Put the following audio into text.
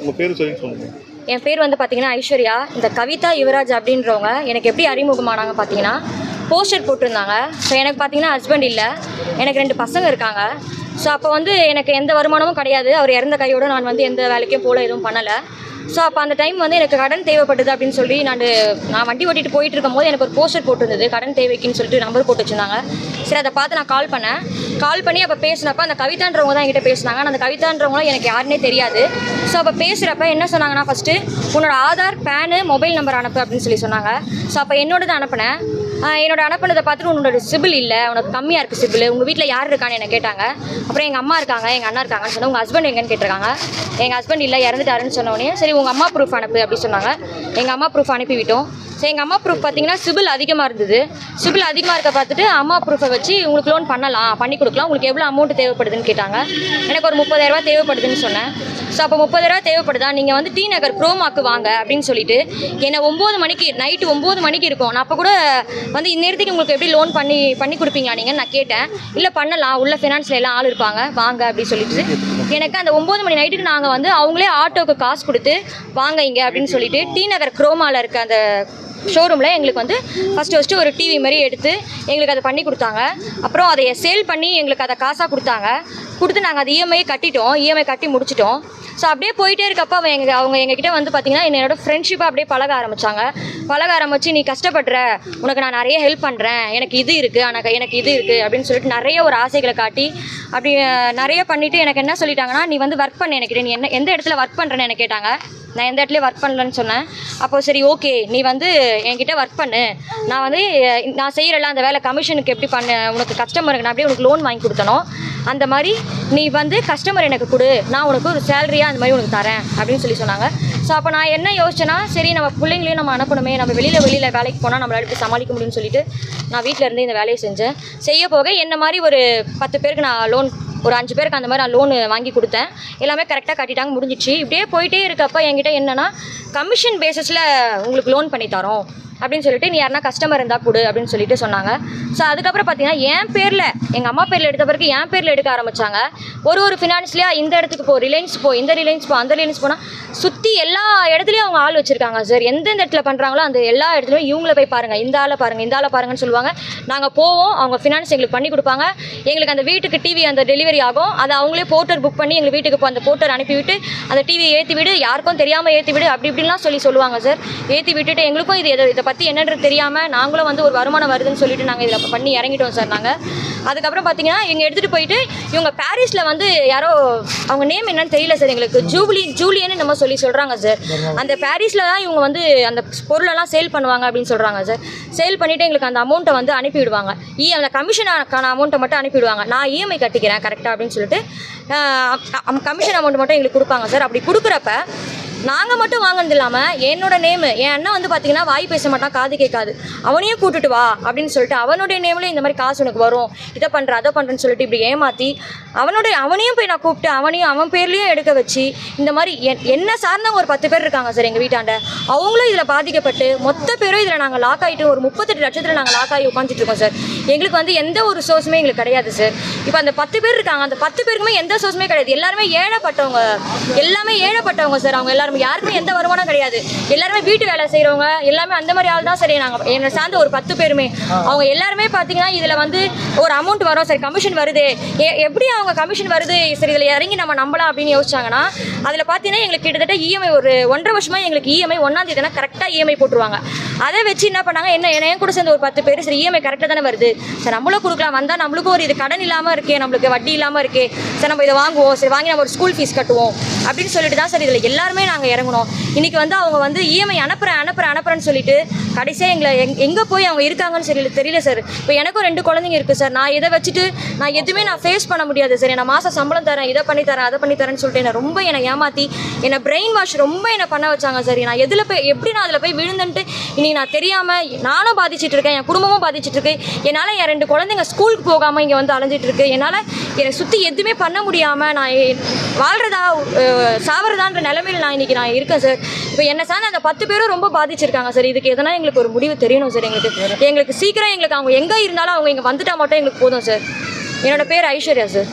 உங்கள் பேர் சொல்லி சொல்லுங்கள் என் பேர் வந்து பார்த்தீங்கன்னா ஐஸ்வர்யா. இந்த கவிதா யுவராஜ் அப்படின்றவங்க எனக்கு எப்படி அறிமுகமானாங்க பார்த்தீங்கன்னா போஸ்டர் போட்டிருந்தாங்க. ஸோ எனக்கு பார்த்தீங்கன்னா ஹஸ்பண்ட் இல்லை. எனக்கு ரெண்டு பசங்க இருக்காங்க. ஸோ அப்போ வந்து எனக்கு எந்த வருமானமும் கிடையாது. அவர் இறந்த கையோடு நான் வந்து எந்த வேலைக்கும் போல எதுவும் பண்ணலை. ஸோ அப்போ அந்த டைம் வந்து எனக்கு கடன் தேவைப்படுது அப்படின்னு சொல்லி நான் நான் வண்டி ஓட்டிட்டு போயிட்டு இருக்கும்போது எனக்கு ஒரு போஸ்டர் போட்டிருந்தது. கடன் தேவைக்குன்னு சொல்லிட்டு நம்பர் போட்டு வச்சிருந்தாங்க. சரி அதை பார்த்து நான் கால் பண்ணேன். கால் பண்ணி அப்போ பேசினப்ப அந்த கவிதான்றவங்க தான் என்கிட்ட பேசினாங்க. அந்த கவிதான்றவங்களும் எனக்கு யாருன்னே தெரியாது. ஸோ அப்போ பேசுகிறப்ப என்ன சொன்னாங்கன்னா ஃபஸ்ட்டு உன்னோட ஆதார் பேனு மொபைல் நம்பர் அனுப்பு அப்படின்னு சொல்லி சொன்னாங்க. ஸோ அப்போ என்னோடது அனுப்பினேன். என்னோட அனுப்பினதை பார்த்துட்டு உன்னோட சிபில் இல்லை. உனக்கு கம்மியாக இருக்குது சிபில். உங்கள் வீட்டில் யார் இருக்கான்னு என்ன கேட்டாங்க. அப்புறம் எங்கள் அம்மா இருக்காங்க எங்கள் அண்ணா இருக்காங்கன்னு சொன்னால் உங்கள் ஹஸ்பண்ட் எங்கன்னு கேட்டிருக்காங்க. எங்கள் ஹஸ்பண்ட் இல்லை இறந்துட்டாருன்னு சொன்னோடனே சரி உங்கள் அம்மா ப்ரூஃப் அனுப்பு அப்படி சொன்னாங்க. எங்கள் அம்மா ப்ரூஃப் அனுப்பிவிட்டோம். ஸோ எங்கள் அம்மா ப்ரூஃப் பார்த்தீங்கன்னா சிபில் அதிகமாக இருந்தது. சிபில் அதிகமாக இருக்க பார்த்துட்டு அம்மா ப்ரூஃபை வச்சு உங்களுக்கு லோன் பண்ணலாம் பண்ணி கொடுக்கலாம். உங்களுக்கு எவ்வளோ அமௌண்ட் தேவைப்படுதுன்னு கேட்டாங்க. எனக்கு ஒரு முப்பதாயிரரூபா தேவைப்படுதுன்னு சொன்னேன். ஸோ அப்போ முப்பதாயிரரூபா தேவைப்படுதா? நீங்கள் வந்து டி நகர் ப்ரோமாக்கு வாங்க அப்படின்னு சொல்லிட்டு என்னை ஒம்பது மணிக்கு நைட்டு ஒம்பது மணிக்கு இருக்கும். நான் அப்போ கூட வந்து இந்நேரத்துக்கு உங்களுக்கு எப்படி லோன் பண்ணி பண்ணி கொடுப்பீங்களா நீங்கள் நான் கேட்டேன். இல்லை பண்ணலாம். உள்ள ஃபினான்ஸில் எல்லாம் ஆள் இருப்பாங்க. வாங்க அப்படி சொல்லிட்டு. எனக்கு அந்த ஒம்பது மணி நைட்டுக்கு நாங்கள் வந்து அவங்களே ஆட்டோக்கு காசு கொடுத்து வாங்க இங்கே அப்படின்னு சொல்லிட்டு டி நகர் குரோமாவில் இருக்க அந்த ஷோரூமில் எங்களுக்கு வந்து ஃபஸ்ட்டு ஃபஸ்ட்டு ஒரு டிவி மாதிரி எடுத்து எங்களுக்கு அதை பண்ணி கொடுத்தாங்க. அப்புறம் அதை சேல் பண்ணி எங்களுக்கு அதை காசாக கொடுத்தாங்க. கொடுத்து நாங்கள் அது இஎம்ஐ கட்டிட்டோம். இஎம்ஐ கட்டி முடிச்சிட்டோம். ஸோ அப்படியே போயிட்டே இருக்கப்போ அவங்க எங்கள் அவங்க எங்ககிட்ட வந்து பார்த்தீங்கன்னா என்னோட ஃப்ரெண்ட்ஷிப்பாக அப்படியே பழக ஆரம்பித்தாங்க பழக ஆரம்பித்து நீ கஷ்டப்படுற. உனக்கு நான் நிறைய ஹெல்ப் பண்ணுறேன் எனக்கு இது இருக்குது ஆனால் எனக்கு இது இருக்குது அப்படின்னு சொல்லிட்டு நிறைய ஒரு ஆசைகளை காட்டி அப்படி நிறைய பண்ணிவிட்டு எனக்கு என்ன சொல்லிட்டாங்கன்னா நீ வந்து ஒர்க் பண்ண. எனக்கு நீ என்ன எந்த இடத்துல ஒர்க் பண்ணுறேன்னு எனக்கு கேட்டாங்க? நான் எந்த இடத்துலையும் ஒர்க் பண்ணலன்னு சொன்னேன். அப்போ சரி ஓகே நீ வந்து என்கிட்ட ஒர்க் பண்ணு. நான் வந்து நான் செய்கிறல அந்த வேலை கமிஷனுக்கு எப்படி பண்ண? உனக்கு கஸ்டமருக்கு நான் அப்படியே உனக்கு லோன் வாங்கி கொடுத்தனோ அந்த மாதிரி நீ வந்து கஸ்டமர் எனக்கு கொடு நான் உனக்கு ஒரு சேலரியாக அந்த மாதிரி உனக்கு தரேன் அப்படின்னு சொல்லி சொன்னாங்க. ஸோ அப்போ நான் என்ன யோசிச்சேன்னா சரி நம்ம பிள்ளைங்களையும் நம்ம அனுப்பணுமே நம்ம வெளியில் வெளியில் வேலைக்கு போனால் நம்மளால எப்படி சமாளிக்க முடியும்னு சொல்லிட்டு நான் வீட்டில் இருந்து இந்த வேலையை செஞ்சேன். செய்ய போக என்ன மாதிரி ஒரு பத்து பேருக்கு நான் லோன் ஒரு அஞ்சு பேருக்கு அந்த மாதிரி நான் லோனு வாங்கி கொடுத்தேன். எல்லாமே கரெக்டாக கட்டிட்டாங்க முடிஞ்சிச்சு. இப்படியே போயிட்டே இருக்கப்போ என்கிட்ட என்னென்னா கமிஷன் பேசிஸில் உங்களுக்கு லோன் பண்ணி தரோம். அப்படின்னு சொல்லிட்டு நீ யாருனா கஸ்டமர் இருந்தால் கொடு அப்படின்னு சொல்லிட்டு சொன்னாங்க. ஸோ அதுக்கப்புறம் பார்த்தீங்கன்னா என் பேரில் எங்கள் அம்மா பேரில் எடுத்த பிறகு என் பேரில் எடுக்க ஆரம்பித்தாங்க ஒரு ஒரு ஃபினான்ஸ்லேயே இந்த இடத்துக்கு போ ரிலையன்ஸ் போ இந்த ரிலையன்ஸ் போ அந்த ரிலையன்ஸ் போனால் சுற்றி எல்லா இடத்துலையும் அவங்க ஆள் வச்சுருக்காங்க சார். எந்தெந்த இடத்துல பண்ணுறாங்களோ அந்த எல்லா இடத்துலையும் இவங்கள போய் பாருங்கள் இந்த ஆளை பாருங்கள் இந்த ஆளை பாருங்கன்னு சொல்லுவாங்க. நாங்கள் போவோம் அவங்க ஃபினான்ஸ் எங்களுக்கு பண்ணி கொடுப்பாங்க. எங்களுக்கு அந்த வீட்டுக்கு டிவி அந்த டெலிவரி ஆகும். அதை அவங்களே போர்ட்டர் புக் பண்ணி எங்கள் வீட்டுக்கு போ அந்த போர்ட்டர் அனுப்பிவிட்டு அந்த டிவியை ஏற்றி விடு யாருக்கும் தெரியாமல் ஏற்றி விடு அப்படி இப்படிலாம் சொல்லி சொல்லுவாங்க சார். ஏற்றி விட்டுட்டு எங்களுக்கும் இது எதை- இதை பற்றி என்னன்றது தெரியாமல் நாங்களும் வந்து ஒரு வருமானம் வருதுன்னு சொல்லிட்டு நாங்கள் இதில் பண்ணி இறங்கிட்டோம் சார் நாங்கள் அதுக்கப்புறம் பார்த்தீங்கன்னா இவங்க எடுத்துகிட்டு போயிட்டு இவங்க பாரிஸில் வந்து யாரோ அவங்க நேம் என்னன்னு தெரியல சார் எங்களுக்கு. ஜூப்ளி ஜூலியன்னு நம்ம சொல்லி சொல்கிறாங்க சார். அந்த பாரிஸில் தான் இவங்க வந்து அந்த பொருளெல்லாம் சேல் பண்ணுவாங்க அப்படின்னு சொல்கிறாங்க சார். சேல் பண்ணிவிட்டு எங்களுக்கு அந்த அமௌண்ட்டை வந்து அனுப்பிவிடுவாங்க இ அந்த கமிஷனுக்கான அமௌண்ட்டை மட்டும் அனுப்பிவிடுவாங்க நான் இஎம்ஐ கட்டிக்கிறேன் கரெக்டாக அப்படின்னு சொல்லிட்டு கமிஷன் அமௌண்ட் மட்டும் எங்களுக்கு கொடுப்பாங்க சார். அப்படி கொடுக்குறப்ப நாங்கள் மட்டும் வாங்கினது இல்லாமல் என்னோட நேமு என் அண்ணன் வந்து பார்த்தீங்கன்னா வாய் பேச மாட்டான் காது கேட்காது. அவனையும் கூட்டுட்டு வா அப்படின்னு சொல்லிட்டு அவனுடைய நேம்லேயும் இந்த மாதிரி காசு உனக்கு வரும். இதை பண்ணுற அதை பண்ணுறேன்னு சொல்லிட்டு இப்படி ஏமாற்றி அவனோட அவனையும் போய் நான் கூப்பிட்டு அவனையும் அவன் பேர்லேயும் எடுக்க வச்சு இந்த மாதிரி என் என்ன சார்ந்தவங்க ஒரு பத்து பேர் இருக்காங்க சார் எங்கள் வீட்டாண்ட. அவங்களும் இதில் பாதிக்கப்பட்டு மொத்த பேரும் இதில் நாங்கள் லாக் ஆகிட்டு ஒரு முப்பத்தெட்டு லட்சத்தில் நாங்கள் லாக் ஆகி உட்காந்துட்டு இருக்கோம் சார். எங்களுக்கு வந்து எந்த ஒரு சோர்ஸுமே எங்களுக்கு கிடையாது சார் இப்போ அந்த பத்து பேர் இருக்காங்க. அந்த பத்து பேருக்குமே எந்த சோர்ஸுமே கிடையாது. எல்லாருமே ஏழைப்பட்டவங்க. எல்லாமே ஏழைப்பட்டவங்க சார் அவங்க எல்லாருமே யாருக்குமே எந்த வருமானம் கிடையாது. எல்லாருமே வீட்டு வேலை செய்கிறவங்க எல்லாமே அந்த மாதிரி ஆள் தான் சரி நாங்கள் என்னை சார்ந்த ஒரு பத்து பேருமே. அவங்க எல்லாருமே பார்த்தீங்கன்னா இதில் வந்து ஒரு அமௌண்ட் வரும் சரி கமிஷன் வருது. எப்படி அவங்க கமிஷன் வருது? சரி இதில் இறங்கி நம்ம நம்பலாம் அப்படின்னு யோசிச்சாங்கன்னா அதில் பார்த்தீங்கன்னா எங்களுக்கு கிட்டத்தட்ட இஎம்ஐ ஒரு ஒன்றரை வருஷமாக எங்களுக்கு இஎம்ஐ ஒன்றாம் தேதினா கரெக்டாக இஎம்ஐ போட்டுருவாங்க. அதை வச்சு என்ன பண்ணாங்க? என்ன என்ன என் கூட சேர்ந்து ஒரு பத்து பேர் சரி இஎம்ஐ கரெக்டாக தானே வருது. சரி நம்மளும் கொடுக்கலாம். வந்தால் நம்மளுக்கும் ஒரு இது கடன் இல்லாமல் இருக்கே நம்மளுக்கு வட்டி இல்லாமல் இருக்கே. சரி நம்ம இதை வாங்குவோம். சரி வாங்கி நம்ம ஒரு ஸ்கூல் ஃபீஸ் கட்டுவோம். அப்படின்னு சொல்லிட்டு தான் சார் இதில் எல்லாருமே நாங்கள் இறங்கணும் இன்றைக்கி வந்து அவங்க வந்து இஎம்ஐ அனுப்புகிறேன் அனுப்புகிறேன் அனுப்புகிறேன்னு சொல்லிட்டு கடைசியாக எங்களை எங் எங்கே போய் அவங்க இருக்காங்கன்னு சரி தெரியல சார். இப்போ எனக்கும் ரெண்டு குழந்தைங்க இருக்குது சார். நான் இதை வச்சுட்டு நான் எதுவுமே நான் ஃபேஸ் பண்ண முடியாது சார். நான் மாதம் சம்பளம் தரேன் இதை பண்ணி தரேன் அதை பண்ணி தரேன்னு சொல்லிட்டு என்னை ரொம்ப என்னை ஏமாற்றி என்னை பிரெயின் வாஷ் ரொம்ப என்னை பண்ண வச்சாங்க சார். நான் எதில் போய் எப்படி நான் அதில் போய் விழுந்துன்ட்டு இன்னைக்கு நான் தெரியாமல் நானும் பாதிச்சிட்டு இருக்கேன் என் குடும்பமும் பாதிச்சுட்டு இருக்கு. என்னால் என் ரெண்டு குழந்தைங்க ஸ்கூலுக்கு போகாமல் இங்கே வந்து அலைஞ்சிட்டு இருக்கு. என்னால் என்னை சுற்றி எதுவுமே பண்ண முடியாமல் நான் வாழ்கிறதா வாழ்றதா சாவறதான்ற நிலமையில் நான் இன்னைக்கு நான் இருக்கேன் சார் இப்போ என்னை சார்ந்த அந்த பத்து பேரும் ரொம்ப பாதிச்சிருக்காங்க சார் இதுக்கு எதனா எங்களுக்கு ஒரு முடிவு தெரியணும் சார் எங்களுக்கு. எங்களுக்கு சீக்கிரம் எங்களுக்கு அவங்க எங்கே இருந்தாலும் அவங்க இங்கே வந்துட்டா மட்டும் எங்களுக்கு போதும் சார் என்னோடய பேர் ஐஸ்வர்யா சார்